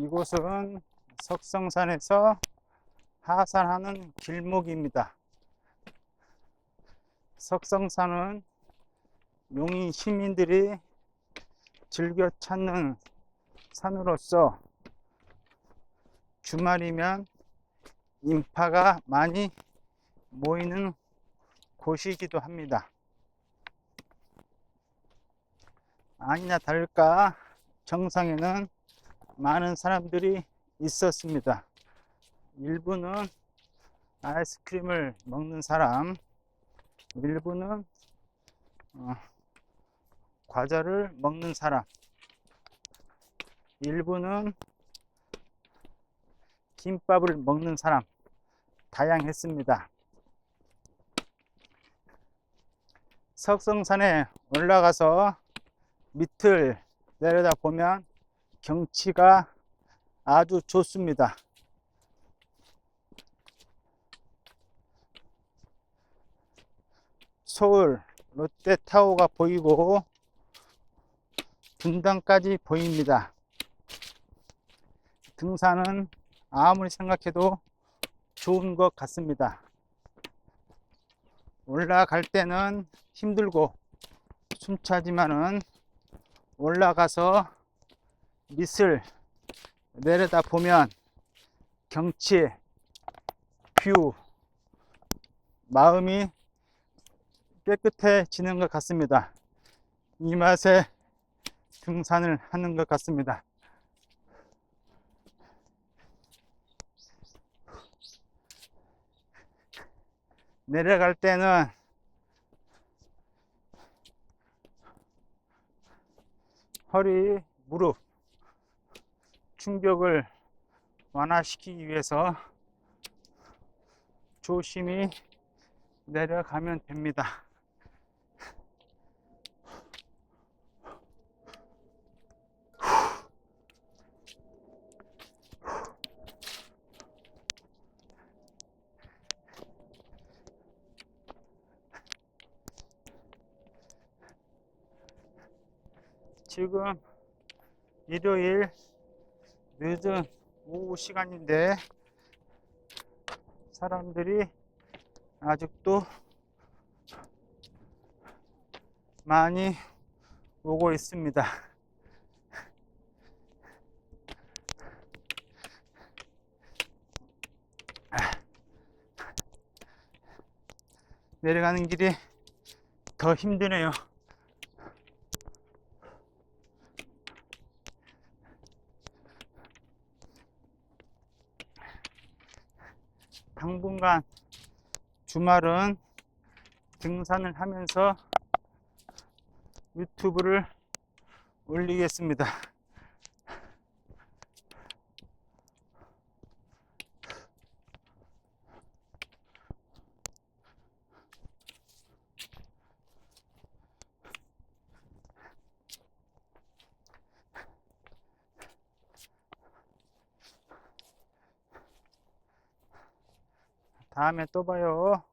이곳은 석성산에서 하산하는 길목입니다. 석성산은 용인 시민들이 즐겨 찾는 산으로서 주말이면 인파가 많이 모이는 곳이기도 합니다. 아니나 다를까 정상에는 많은 사람들이 있었습니다. 일부는 아이스크림을 먹는 사람, 일부는 어, 과자를 먹는 사람, 일부는 김밥을 먹는 사람, 다양했습니다. 석성산에 올라가서 밑을 내려다 보면 경치가 아주 좋습니다. 서울 롯데타워가 보이고 분당까지 보입니다. 등산은 아무리 생각해도 좋은 것 같습니다. 올라갈 때는 힘들고 숨차지만은 올라가서 밑을 내려다 보면 경치, 뷰, 마음이 깨끗해지는 것 같습니다. 이 맛에 등산을 하는 것 같습니다. 내려갈 때는 허리, 무릎 충격을 완화시키기 위해서 조심히 내려가면 됩니다. 지금 일요일 늦은 오후 시간인데 사람들이 아직도 많이 오고 있습니다. 내려가는 길이 더 힘드네요. 당분간 주말은 등산을 하면서 유튜브를 올리겠습니다. 다음에 또 봐요.